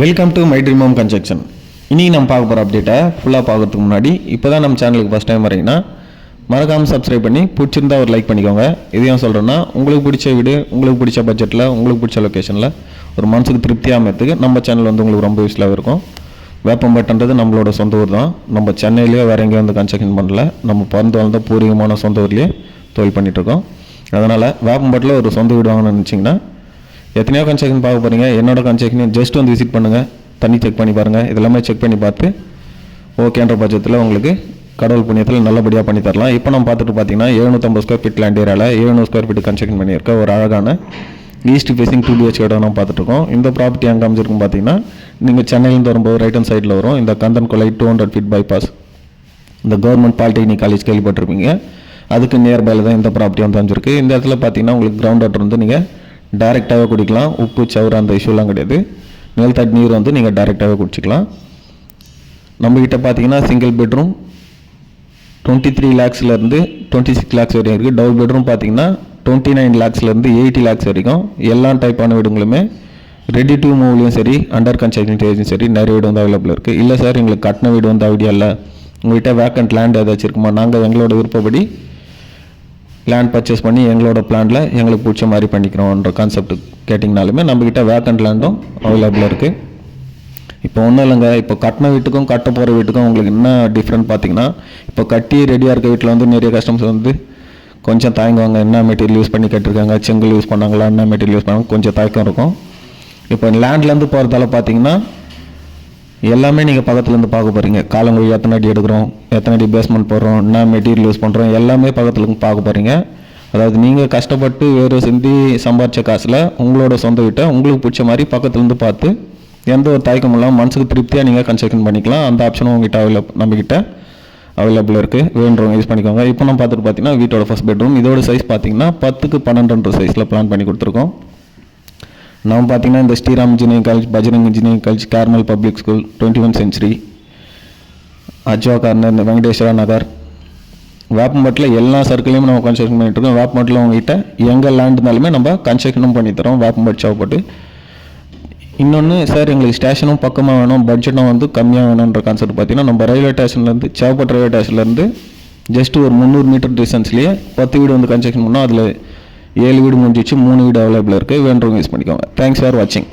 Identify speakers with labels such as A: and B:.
A: Welcome to my dream home construction இன்றைக்கி நம்ம பார்க்க போகிற அப்டேட்டை ஃபுல்லாக பார்க்கறதுக்கு முன்னாடி இப்போ தான் நம்ம சேனலுக்கு ஃபஸ்ட் டைம் வரீங்கன்னா மறக்காமல் சப்ஸ்கிரைப் பண்ணி பிடிச்சிருந்தா ஒரு லைக் பண்ணிக்கோங்க. இது ஏன் சொல்கிறேன்னா உங்களுக்கு பிடிச்ச வீடு உங்களுக்கு பிடிச்ச பட்ஜெட்டில் உங்களுக்கு பிடிச்ச லொக்கேஷனில் ஒரு மனசுக்கு திருப்தியாக அமையத்துக்கு நம்ம சேனல் வந்து உங்களுக்கு ரொம்ப யூஸ்ஃபுல்லாக இருக்கும். வேப்பம்பட்டுன்றது நம்மளோட சொந்த ஊர் தான். நம்ம சென்னையிலேயே வேறு எங்கேயும் வந்து கன்ஸ்ட்ரக்ஷன் பண்ணல. நம்ம பிறந்து வளர்ந்த பூர்வீகமான சொந்த ஊர்லேயே தொழில் பண்ணிகிட்ருக்கோம் அதனால் வேப்பம்பட்டில் ஒரு சொந்த வீடு வாங்கணும்னு நினச்சிங்கன்னா எத்தனையோ கன்ஸ்ட்ரக்ஷன் பார்க்க போகிறீங்க என்னோட கன்ஸ்ட்ரக்ஷன் ஜஸ்ட் வந்து விசிட் பண்ணுங்கள் தண்ணி செக் பண்ணி பாருங்கள் இதெல்லாமே செக் பண்ணி பார்த்து ஓகேன்ற பட்சத்தில் உங்களுக்கு கடவுள் புண்ணியத்தில் நல்லபடியாக பண்ணி தரலாம். இப்போ நம்ம பார்த்துட்டு பார்த்தீங்கன்னா எழுநூற்றம்பது ஸ்கொயர் ஃபீட் லேண்ட் ஏரியாவில் எழுநூறு ஸ்கொயர் ஃபீட் கன்ஸ்ட்ரக்ஷன் பண்ணியிருக்க ஒரு அழகான ஈஸ்ட் ஃபேசிங் டூ பிஹெச் இடம் நம்ம பார்த்துட்ருக்கோம் இந்த ப்ராப்பர்ட்டி எங்கே அமைஞ்சிருக்கும் பார்த்தீங்கன்னா நீங்கள் சென்னையிலேருந்து வரும்போது ரைட் ஹேண்ட் சைடில் வரும். இந்த கந்தன் கொலை டூ ஹண்ட்ரட் ஃபீட் பைபாஸ் இந்த கவர்மெண்ட் பாலிடெக்னிக் காலேஜ் கேள்விப்பட்டிருப்பீங்க. அதுக்கு நியர்பையில் தான் இந்த ப்ராப்பர்ட்டி வந்து அமைஞ்சிருக்கு. இந்த இடத்துல பார்த்தீங்கன்னா உங்களுக்கு கிரவுண்ட் வாட்டர் வந்து நீங்கள் டைரெக்டாகவே குடிக்கலாம். உப்பு சவுறு அந்த இஷ்யூலாம் கிடையாது. நிலத்தடி நீர் வந்து நீங்கள் டைரெக்டாகவே குடிச்சிக்கலாம். நம்மக்கிட்ட பார்த்தீங்கன்னா சிங்கிள் பெட்ரூம் டுவெண்ட்டி த்ரீ லேக்ஸ்லேருந்து டுவெண்ட்டி சிக்ஸ் லேக்ஸ் வரைக்கும் இருக்குது டபுள் பெட்ரூம் பார்த்தீங்கன்னா டுவெண்ட்டி நைன் லேக்ஸ்லேருந்து எயிட்டி லேக்ஸ் வரைக்கும். எல்லா டைப்பான வீடுங்களுமே ரெடி டு மூவ்லேயும் சரி அண்டர் கன்ஸ்ட்ரக்ஷன் ஸ்டேஜும் சரி நிறைய வீடு வந்து அவைலபிள் இருக்குது இல்லை சார் எங்களுக்கு கட்டின வீடு வந்து ஐடியா இல்லை. உங்கள்கிட்ட வேக்கண்ட் லேண்ட் ஏதாச்சும் இருக்குமா? நாங்கள் எங்களோட விருப்பப்படி லேண்ட் பர்ச்சேஸ் பண்ணி எங்களோட பிளானில் எங்களுக்கு பிடிச்ச மாதிரி பண்ணிக்கிறோன்ற கான்செப்ட் கேட்டிங்கனாலுமே நம்மக்கிட்ட வேக்கண்ட் லேண்டும் அவைலபிள் இருக்குது இப்போ ஒன்றும் இல்லைங்க. இப்போ கட்டின வீட்டுக்கும் கட்ட போகிற வீட்டுக்கும் உங்களுக்கு என்ன டிஃப்ரெண்ட் பார்த்தீங்கன்னா இப்போ கட்டி ரெடியாக இருக்க வீட்டில் வந்து நிறைய கஸ்டமர்ஸ் வந்து கொஞ்சம் தயங்குவாங்க. என்ன மெட்டீரியல் யூஸ் பண்ணி கட்டிருக்காங்க? செங்கல் யூஸ் பண்ணாங்களா? என்ன மெட்டீரியல் யூஸ் பண்ணாங்க? கொஞ்சம் தயக்கம் இருக்கும். இப்போ லேண்ட்லேருந்து போகிறதால பார்த்தீங்கன்னா எல்லாமே நீங்கள் பக்கத்துலேருந்து பார்க்க போகிறீங்க காலங்குழி எத்தனை அடி எடுக்கிறோம் எத்தனை அடி பேஸ்மெண்ட் போடுறோம் என்ன மெட்டீரியல் யூஸ் பண்ணுறோம் எல்லாமே பக்கத்துலேருந்து பார்க்க போகிறீங்க அதாவது நீங்கள் கஷ்டப்பட்டு வேறு சிந்தி சம்பாரித்த காசில் உங்களோட சொந்த வீட்டை உங்களுக்கு பிடிச்ச மாதிரி பக்கத்துலேருந்து பார்த்து எந்த ஒரு தயக்கமும் இல்லாமல் மனசுக்கு திருப்தியாக நீங்கள் கன்ஸ்ட்ரக்ஷன் பண்ணிக்கலாம். அந்த ஆப்ஷனும் உங்ககிட்ட அவைலப் நம்மக்கிட்ட அவைலபிள் இருக்குது வேண்டுறவங்க யூஸ் பண்ணிக்கோங்க. இப்போ நம்ம பார்த்துட்டு பார்த்தீங்கன்னா வீட்டோட ஃபஸ்ட் பெட்ரூம் இதோட சைஸ் பார்த்தீங்கன்னா பத்துக்கு பன்னெண்டுன்ற சைஸில் பிளான் பண்ணி கொடுத்துருக்கோம். நம்ம பார்த்தீங்கன்னா இந்த Sriram engineering college Bajrang engineering college Carmel public school twenty one century Ajwa corner இந்த வெங்கடேஸ்வரா நகர். வேப்பம்பட்டில் எல்லா சர்க்கிளையும் நம்ம கன்ஸ்ட்ரக்ஷன் பண்ணிகிட்ருக்கோம் வேப்பம்பட்டில் உங்ககிட்ட எங்கே லேண்ட் இருந்தாலுமே நம்ம கன்ஸ்ட்ரக்ஷனும் பண்ணித்தரோம் தரோம் வேப்பம்பட்டு இன்னொன்று சார் எங்களுக்கு ஸ்டேஷனும் பக்கமாக வேணும் பட்ஜெட்டும் வந்து கம்மியாக வேணுன்ற கான்செப்ட் பார்த்தீங்கன்னா நம்ம ரயில்வே ஸ்டேஷன்லேருந்து சேவப்பட்டு ரயில்வே ஸ்டேஷன்லேருந்து ஜஸ்ட் ஒரு முந்நூறு மீட்டர் டிஸ்டன்ஸ்லேயே பத்து வீடு வந்து கன்ஸ்ட்ரக்ஷன் பண்ணோம். அதில் ஏழு வீடு முடிஞ்சிச்சு மூணு வீடு அவைலபிள் இருக்குது வேண்டவங்க யூஸ் பண்ணிக்கோங்க. தேங்க்ஸ் ஃபார் வாட்சிங்